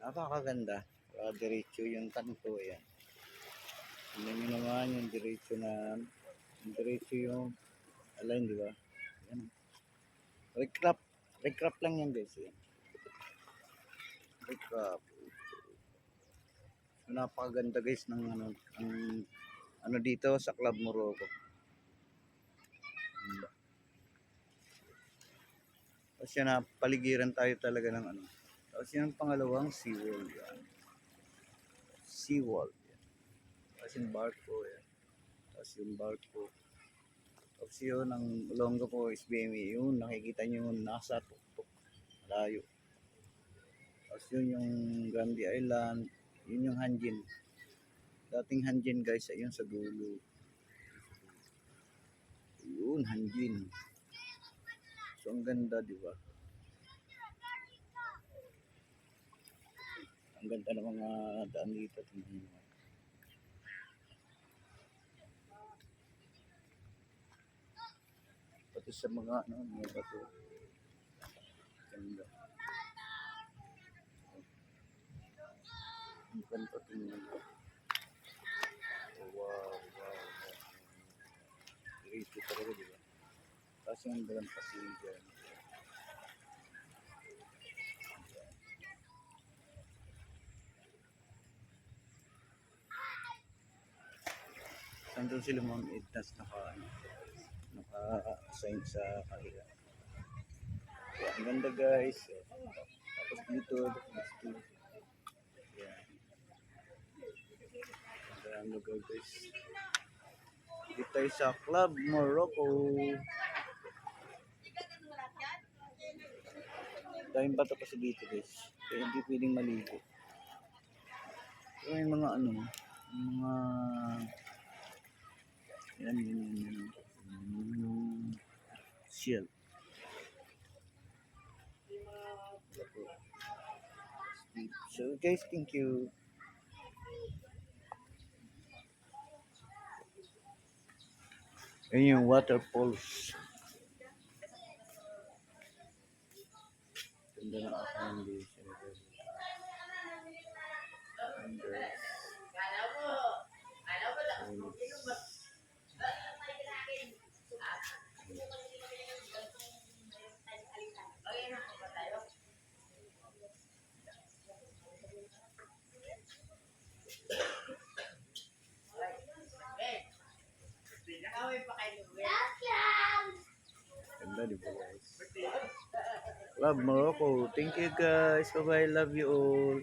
Napakaganda. Uh, diretso yung kanto. Ayan. Tingnan nyo naman yung diretso na yung diretso yung align, di ba? Ayan. Recrap. Recrap lang yan guys. Ayan. Recrap. So, napakaganda guys ng ano, ang, ano dito sa Club Morocco. Yan na, paligiran tayo talaga ng ano. Tapos yan ang pangalawang seawall. Yan. Seawall. Yan. Tapos yung barko. Yan. Tapos yung barko. Tapos yun, ang longga po SBME. Yun, nakikita nyo yun, nasa tuktok. Malayo. Tapos yun yung Grande Island. Yun yung Hanjin. Dating Hanjin guys, ayun sa dulo. Yun, Hanjin. So, ang ganda, di ba? Ang ganda ng mga daan dito. Tingnan mo. Pati sa mga, ano, mga bato. Ganda. Ang ganda tingnan. Oh, wow, wow, wow. Diretso talaga, di ba? Tapos yung dalang pasigan. Nandun sila Ma'am Ednas naka, ano, naka-assign sa kanila. So, ang ganda guys. Tapos dito, dito. Yan. Ang lugar guys. Dito tayo sa Club Morocco. Daming bato kasi dito guys. Kaya hindi pwedeng maligo. So, may mga ano, mga yan, yan, yan, yan. Shell. So guys, thank you. Ayun yung waterfalls. Ganda ng accommodation. Ganda. Ganda, di ba guys? Love Morocco. Thank you guys. Bye-bye. Love you all.